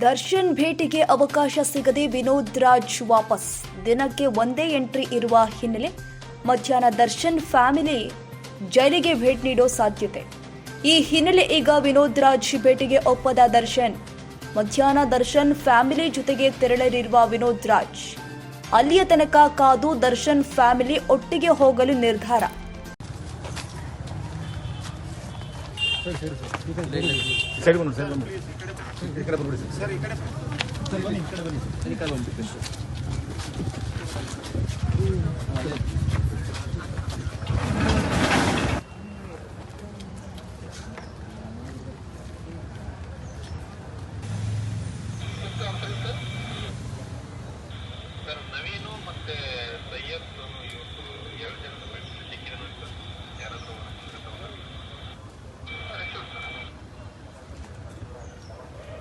ದರ್ಶನ್ ಭೇಟಿಗೆ ಅವಕಾಶ ಸಿಗದೆ ವಿನೋದ್ ರಾಜ್ ವಾಪಸ್. ದಿನಕ್ಕೆ ಒಂದೇ ಎಂಟ್ರಿ ಇರುವ ಹಿನ್ನೆಲೆ ಮಧ್ಯಾಹ್ನ ದರ್ಶನ್ ಫ್ಯಾಮಿಲಿ ಜೈಲಿಗೆ ಭೇಟಿ ನೀಡೋ ಸಾಧ್ಯತೆ. ಈ ಹಿನ್ನೆಲೆ ಈಗ ವಿನೋದ್ ರಾಜ್ ಭೇಟಿಗೆ ಒಪ್ಪದ ದರ್ಶನ್. ಮಧ್ಯಾಹ್ನ ದರ್ಶನ್ ಫ್ಯಾಮಿಲಿ ಜೊತೆಗೆ ತೆರಳಲಿರುವ ವಿನೋದ್ ರಾಜ್. ಅಲ್ಲಿಯ ತನಕ ಕಾದು ದರ್ಶನ್ ಫ್ಯಾಮಿಲಿ ಒಟ್ಟಿಗೆ ಹೋಗಲು ನಿರ್ಧಾರ. ಸೈಡ್ ಸರ್ ಸೈಡ್ ಬಂದು ಈ ಕಡೆ ಬಂದ್ಬಿಡಿ ಸರ್. ಈ ಕಡೆ ಸರ್ ಬನ್ನಿ ಈ ಕಡೆ ಬನ್ನಿ ಸರ್. ಈ ಕಡೆ ಬಂದ್ಬಿಡ್ತೀನಿ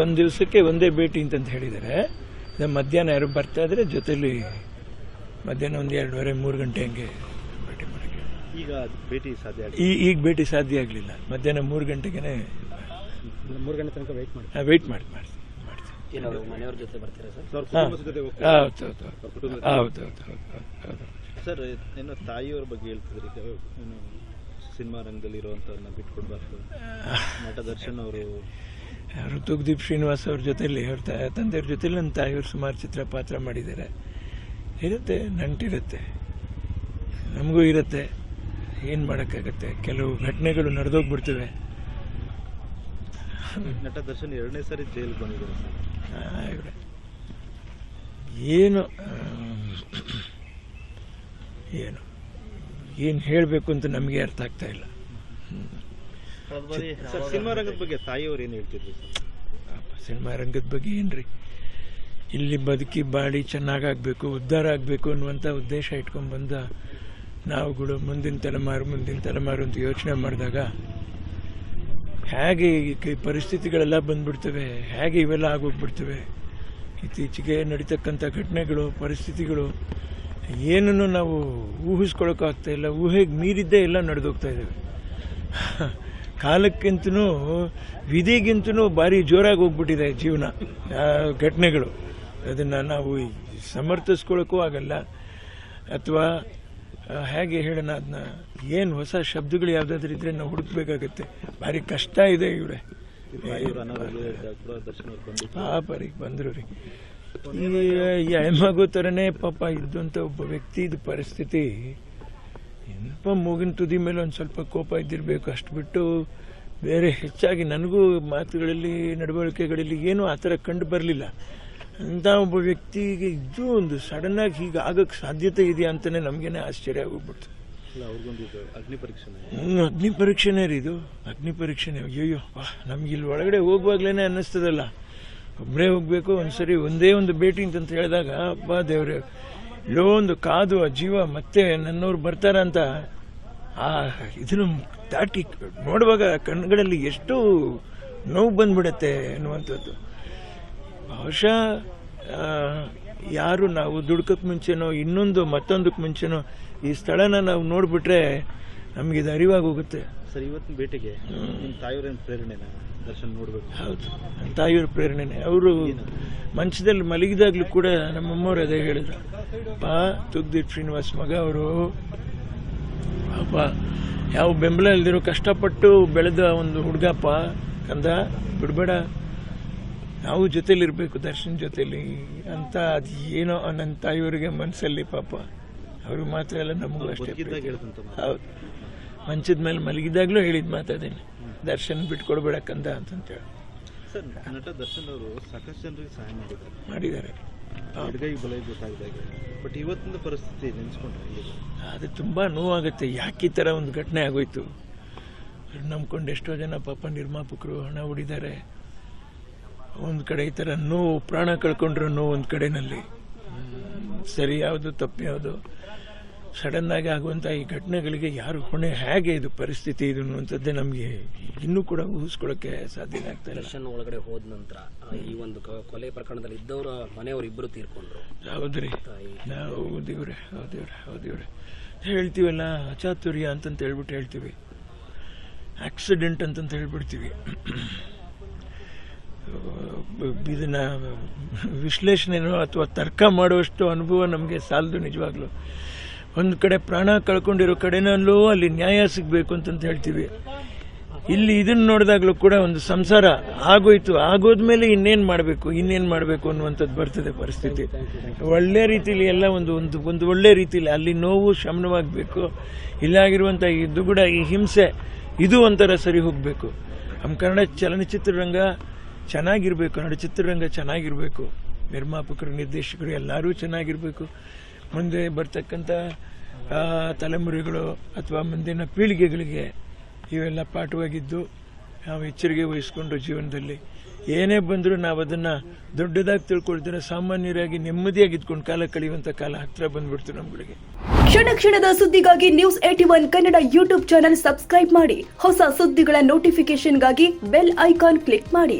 ಒಂದು ದಿವಸಕ್ಕೆ ಒಂದೇ ಭೇಟಿ ಅಂತ ಹೇಳಿದ್ದಾರೆ ನಮ್ಮ ಮಧ್ಯಾಹ್ನ ಯಾರು ಬರ್ತಾ ಇದ್ರೆ ಜೊತೆಲಿ ಮಧ್ಯಾಹ್ನ ಒಂದು ಎರಡೂವರೆ ಮೂರು ಗಂಟೆ ಹಂಗೆ ಭೇಟಿ ಮಾಡೋಕ್ಕೆ. ಈಗ ಭೇಟಿ ಸಾಧ್ಯ ಈ ಈಗ ಭೇಟಿ ಸಾಧ್ಯ ಆಗಲಿಲ್ಲ. ಮಧ್ಯಾಹ್ನ ಮೂರು ಗಂಟೆಗೆ ಮೂರು ಗಂಟೆ ತನಕ ವೆಯ್ಟ್ ಮಾಡಿ ವೆಯ್ಟ್ ಮಾಡಿ ಮಾಡ್ತೀನಿ ಮಾಡ್ತೀನಿ ಏನಾದ್ರು ಮನೆಯವ್ರ ಜೊತೆ ಬರ್ತೀರಾ ಸರ್? ಸರ್ ಕುಟುಂಬದ ಜೊತೆ ಹೋಗ್ತಾರೆ? ಹೌದು ಹೌದು ಹೌದು. ಹೌದು ಹೌದು ಹೌದು ಸರ್ ನಿನ್ನ ತಾಯಿಯವ್ರ ಬಗ್ಗೆ ಹೇಳ್ತಿದ್ರಿ ಈಗ ಸಿನಿಮಾ ರಂಗದಲ್ಲಿ ಇರುವಂಥವ್ರನ್ನ ಬಿಟ್ಕೊಡ್ಬಾರ್ದು. ನಟ ದರ್ಶನ್ ಅವರು ಋತುಗ್ದೀಪ್ ಶ್ರೀನಿವಾಸ್ ಅವ್ರ ಜೊತೆಯಲ್ಲಿ ಅವ್ರ ತಂದೆಯವ್ರ ಜೊತೆಲಿ ನನ್ನ ತಾಯಿಯವರು ಸುಮಾರು ಚಿತ್ರ ಪಾತ್ರ ಮಾಡಿದ್ದಾರೆ. ಇರುತ್ತೆ ನಂಟಿರುತ್ತೆ. ನಮಗೂ ಇರುತ್ತೆ. ಏನು ಮಾಡೋಕ್ಕಾಗತ್ತೆ? ಕೆಲವು ಘಟನೆಗಳು ನಡೆದೋಗ್ಬಿಡ್ತವೆ. ನಟ ದರ್ಶನ್ ಎರಡನೇ ಸಾರಿ ಜೈಲಿಗೆ ಬಂದಿದ್ದಾರೆ ಸರ್. ಏನು ಏನು? ಏನು ಹೇಳಬೇಕು ಅಂತ ನಮಗೆ ಅರ್ಥ ಆಗ್ತಾ ಇಲ್ಲ. ಸರ್ ಸಿನಿಮಾ ರಂಗದ ಬಗ್ಗೆ ತಾಯಿಯವ್ರು ಏನು ಹೇಳ್ತಿದ್ರು ಸರ್? ಸಿನಿಮಾ ರಂಗದ ಬಗ್ಗೆ ಏನ್ರಿ? ಇಲ್ಲಿ ಬದುಕಿ ಬಾಳಿ ಚೆನ್ನಾಗಾಗಬೇಕು ಉದ್ಧಾರ ಆಗಬೇಕು ಅನ್ನುವಂಥ ಉದ್ದೇಶ ಇಟ್ಕೊಂಡು ಬಂದ ನಾವುಗಳು ಮುಂದಿನ ತಲೆಮಾರು ಮುಂದಿನ ತಲೆಮಾರು ಅಂತ ಯೋಚನೆ ಮಾಡಿದಾಗ ಹೇಗೆ ಈ ಕ- ಪರಿಸ್ಥಿತಿಗಳೆಲ್ಲ ಬಂದ್ಬಿಡ್ತವೆ ಹೇಗೆ ಇವೆಲ್ಲ ಆಗೋಗ್ಬಿಡ್ತವೆ ಇತ್ತೀಚೆಗೆ ನಡೀತಕ್ಕಂಥ ಘಟನೆಗಳು ಪರಿಸ್ಥಿತಿಗಳು ಏನನ್ನು ನಾವು ಊಹಿಸ್ಕೊಳಕ್ಕಾಗ್ತಾ ಇಲ್ಲ ಊಹೆಗೆ ಮೀರಿದ್ದೇ ಎಲ್ಲ ನಡೆದೋಗ್ತಾ ಇದ್ದಾವೆ ಕಾಲಕ್ಕಿಂತನೂ ವಿಧಿಗಿಂತನೂ ಭಾರಿ ಜೋರಾಗಿ ಹೋಗ್ಬಿಟ್ಟಿದೆ ಜೀವನ ಆ ಘಟನೆಗಳು. ಅದನ್ನು ನಾವು ಸಮರ್ಥಿಸ್ಕೊಳ್ಳೋಕ್ಕೂ ಆಗಲ್ಲ. ಅಥವಾ ಹೇಗೆ ಹೇಳೋಣ ಅದನ್ನ ಏನು ಹೊಸ ಶಬ್ದಗಳು ಯಾವುದಾದ್ರೂ ಇದ್ರೆ ನಾವು ಹುಡುಕ್ಬೇಕಾಗತ್ತೆ. ಭಾರಿ ಕಷ್ಟ ಇದೆ ಇವರೇ. ಪಾಪ ರೀ ಬಂದರು ರೀ. ಈ ಹೆಮ್ಮಗು ಥರನೇ ಪಾಪ ಇದ್ದಂಥ ಒಬ್ಬ ವ್ಯಕ್ತಿ ಇದು ಪರಿಸ್ಥಿತಿ. ಏನಪ್ಪ ಮೂಗಿನ ತುದಿ ಮೇಲೆ ಒಂದು ಸ್ವಲ್ಪ ಕೋಪ ಇದ್ದಿರಬೇಕು. ಅಷ್ಟು ಬಿಟ್ಟು ಬೇರೆ ಹೆಚ್ಚಾಗಿ ನನಗೂ ಮಾತುಗಳಲ್ಲಿ ನಡವಳಿಕೆಗಳಲ್ಲಿ ಏನೂ ಆ ಥರ ಕಂಡು ಬರಲಿಲ್ಲ. ಅಂಥ ಒಬ್ಬ ವ್ಯಕ್ತಿಗೆ ಇದು ಒಂದು ಸಡನ್ನಾಗಿ ಹೀಗೆ ಆಗೋಕ್ಕೆ ಸಾಧ್ಯತೆ ಇದೆಯಾ ಅಂತಲೇ ನಮಗೇನೆ ಆಶ್ಚರ್ಯ ಆಗೋಗ್ಬಿಡ್ತು ಅಗ್ನಿ ಪರೀಕ್ಷೆ ಅಗ್ನಿ ಪರೀಕ್ಷೆನೇ ರೀ ಇದು. ಅಗ್ನಿ ಪರೀಕ್ಷೆನೇ ಅಯ್ಯಯ್ಯೋ ನಮ್ಗೆ ಇಲ್ಲಿ ಒಳಗಡೆ ಹೋಗುವಾಗ್ಲೇ ಅನ್ನಿಸ್ತದಲ್ಲ. ಒಬ್ಬರೇ ಹೋಗಬೇಕು ಒಂದು ಸರಿ ಒಂದೇ ಒಂದು ಭೇಟಿ ಅಂತಂತ ಹೇಳಿದಾಗ ಅಪ್ಪ ದೇವ್ರೆ ಎಲ್ಲೋ ಒಂದು ಕಾದು ಆ ಜೀವ ಮತ್ತೆ ನನ್ನವ್ರು ಬರ್ತಾರಂತ ಆ ಇದನ್ನು ದಾಟಿ ನೋಡುವಾಗ ಕಣ್ಗಳಲ್ಲಿ ಎಷ್ಟು ನೋವು ಬಂದ್ಬಿಡತ್ತೆ ಅನ್ನುವಂಥದ್ದು ಬಹುಶಃ ಯಾರು ನಾವು ದುಡ್ಕಕ್ಕೆ ಮುಂಚೆನೋ, ಇನ್ನೊಂದು ಮತ್ತೊಂದಕ್ಕೆ ಮುಂಚೆನೋ ಈ ಸ್ಥಳನ ನಾವು ನೋಡಿಬಿಟ್ರೆ ನಮಗೆ ಇದು ಅರಿವಾಗಿ ಹೋಗುತ್ತೆ. ಸರ್ ಇವತ್ತಿನ ಭೇಟಿಗೆ ನಿಮ್ಮ ತಾಯಿಯವ್ರೇನು ಪ್ರೇರಣೆನ ದರ್ಶನ ನೋಡಬೇಕು. ಹೌದು. ನನ್ನ ತಾಯಿಯವ್ರ ಪ್ರೇರಣೆನೆ. ಅವರು ಮಂಚದಲ್ಲಿ ಮಲಗಿದಾಗ್ಲೂ ಕೂಡ ನಮ್ಮಮ್ಮವ್ರು ಅದೇ ಹೇಳಿದ್ರು. ಪಾ ತುಗ್ದೀಪ್ ಶ್ರೀನಿವಾಸ್ ಮಗ ಅವರು ಪಾಪ ಯಾವ ಬೆಂಬಲ ಇಲ್ದಿರೋ ಕಷ್ಟಪಟ್ಟು ಬೆಳೆದ ಒಂದು ಹುಡುಗಪ್ಪ ಕಂದ ಬಿಡಬೇಡ. ನಾವು ಜೊತೆಲಿರ್ಬೇಕು ದರ್ಶನ್ ಜೊತೇಲಿ ಅಂತ ಅದು ಏನೋ ನನ್ನ ತಾಯಿಯವರಿಗೆ ಮನಸ್ಸಲ್ಲಿ ಪಾಪ. ಅವರು ಮಾತ್ರ ಎಲ್ಲ ನಮಗೂ ಅಷ್ಟೇ. ಹೌದು. ಮಂಚದ ಮೇಲೆ ಮಲಗಿದಾಗ್ಲೂ ಹೇಳಿದ ಮಾತಾಡೀನಿ ದರ್ಶನ್ ಬಿಟ್ಕೊಡ್ಬೇಡಕ್ಕಂತ ಅಂತಂತೇಳಿ. ಸರ್ ನಟ ದರ್ಶನ್ ಅವರು ಸಾಕಷ್ಟು ಜನರಿಗೆ ಸಹಾಯ ಮಾಡಿದ್ದಾರೆ. ಮಾಡಿದ್ದಾರೆ. ಎಡಗೈ ಬಲೈ ಗೊತ್ತಾಗಿದಾಗ ಬಟ್ ಇವತ್ತಿನ ಪರಿಸ್ಥಿತಿ ನೆನೆಸ್ಕೊಂಡ್ರೆ ಅದು ತುಂಬ ನೋವಾಗುತ್ತೆ. ಯಾಕೆ ಈ ಥರ ಒಂದು ಘಟನೆ ಆಗೋಯ್ತು? ನಂಬ್ಕೊಂಡು ಎಷ್ಟೋ ಜನ ಪಾಪ ನಿರ್ಮಾಪಕರು ಹಣ ಹೊಡಿದ್ದಾರೆ ಒಂದು ಕಡೆ ಈ ಥರ ನೋವು ಪ್ರಾಣ ಕಳ್ಕೊಂಡ್ರು ನೋವು ಒಂದು ಕಡೆನಲ್ಲಿ. ಸರಿಯಾವುದು ಸರಿ ಯಾವುದು ತಪ್ಪು ಯಾವುದು? ಸಡನ್ ಆಗಿ ಆಗುವಂಥ ಈ ಘಟನೆಗಳಿಗೆ ಯಾರು ಹೊಣೆ ಹೇಗೆ ಇದು ಪರಿಸ್ಥಿತಿ ಇದು ಅನ್ನುವಂಥದ್ದೇ ನಮಗೆ ಇನ್ನೂ ಕೂಡ ಊಹಿಸ್ಕೊಳ್ಳೋಕ್ಕೆ ಸಾಧ್ಯ ಆಗ್ತಾ ಇಲ್ಲ. ಒಳಗಡೆ ಹೋದ ನಂತರ ಈ ಒಂದು ಕೊಲೆ ಪ್ರಕರಣದಲ್ಲಿ ಇದ್ದವರ ಮನೆಯವರು ಇಬ್ಬರು ತೀರ್ಕೊಂಡ್ರು. ಹೌದ್ರಿ. ನಾವು ಹೌದಿವ್ರೆ ಹೌದಿವ್ರೆ ಹೌದಿವ್ರೆ ಹೇಳ್ತೀವಲ್ಲ ಅಚಾತುರ್ಯ ಅಂತಂತ ಹೇಳ್ಬಿಟ್ಟು ಹೇಳ್ತೀವಿ. ಆಕ್ಸಿಡೆಂಟ್ ಅಂತಂತ ಹೇಳ್ಬಿಡ್ತೀವಿ. ಇದನ್ನ ವಿಶ್ಲೇಷಣೆನೋ ಅಥವಾ ತರ್ಕ ಮಾಡುವಷ್ಟು ಅನುಭವ ನಮಗೆ ಸಾಲದು ನಿಜವಾಗ್ಲೂ. ಒಂದು ಕಡೆ ಪ್ರಾಣ ಕಳ್ಕೊಂಡಿರೋ ಕಡೆನಲ್ಲೂ ಅಲ್ಲಿ ನ್ಯಾಯ ಸಿಗಬೇಕು ಅಂತಂತ ಹೇಳ್ತೀವಿ. ಇಲ್ಲಿ ಇದನ್ನು ನೋಡಿದಾಗಲೂ ಕೂಡ ಒಂದು ಸಂಸಾರ ಆಗೋಯ್ತು. ಆಗೋದ್ಮೇಲೆ ಇನ್ನೇನು ಮಾಡಬೇಕು ಇನ್ನೇನು ಮಾಡಬೇಕು ಅನ್ನುವಂಥದ್ದು ಬರ್ತದೆ ಪರಿಸ್ಥಿತಿ. ಒಳ್ಳೆ ರೀತಿಲಿ ಎಲ್ಲ ಒಂದು ಒಂದು ಒಂದು ಒಳ್ಳೆ ರೀತಿಲಿ ಅಲ್ಲಿ ನೋವು ಶಮನವಾಗಬೇಕು. ಇಲ್ಲಾಗಿರುವಂಥ ಈ ದುಗುಡ, ಈ ಹಿಂಸೆ, ಇದು ಒಂಥರ ಸರಿ ಹೋಗಬೇಕು. ನಮ್ಮ ಕನ್ನಡ ಚಲನಚಿತ್ರರಂಗ ಚೆನ್ನಾಗಿರಬೇಕು ಕನ್ನಡ ಚಿತ್ರರಂಗ ಚೆನ್ನಾಗಿರಬೇಕು. ನಿರ್ಮಾಪಕರು, ನಿರ್ದೇಶಕರು ಎಲ್ಲರೂ ಚೆನ್ನಾಗಿರಬೇಕು. ಮುಂದೆ ಬರ್ತಕ್ಕಂಥ ತಲೆಮುರಿಗಳು ಅಥವಾ ಮುಂದಿನ ಪೀಳಿಗೆಗಳಿಗೆ ಇವೆಲ್ಲ ಪಾಠವಾಗಿದ್ದು ನಾವು ಎಚ್ಚರಿಕೆ ವಹಿಸ್ಕೊಂಡು ಜೀವನದಲ್ಲಿ. ಏನೇ ಬಂದರೂ ನಾವು ಅದನ್ನು ದೊಡ್ಡದಾಗಿ ತಿಳ್ಕೊಳ್ತಾರೆ ಸಾಮಾನ್ಯರಾಗಿ ನೆಮ್ಮದಿಯಾಗಿ ಇದ್ಕೊಂಡು ಕಾಲ ಕಳೆಯುವಂಥ ಕಾಲ ಹತ್ತಿರ ಬಂದ್ಬಿಡ್ತು ನಮ್ಗಳಿಗೆ. ಕ್ಷಣ ಕ್ಷಣದ ಸುದ್ದಿಗಾಗಿ news eighty one Kannada YouTube channel subscribe ಮಾಡಿ. ಹೊಸ ಸುದ್ದಿಗಳ ನೋಟಿಫಿಕೇಶನ್ಗಾಗಿ ಬೆಲ್ ಐಕಾನ್ ಕ್ಲಿಕ್ ಮಾಡಿ.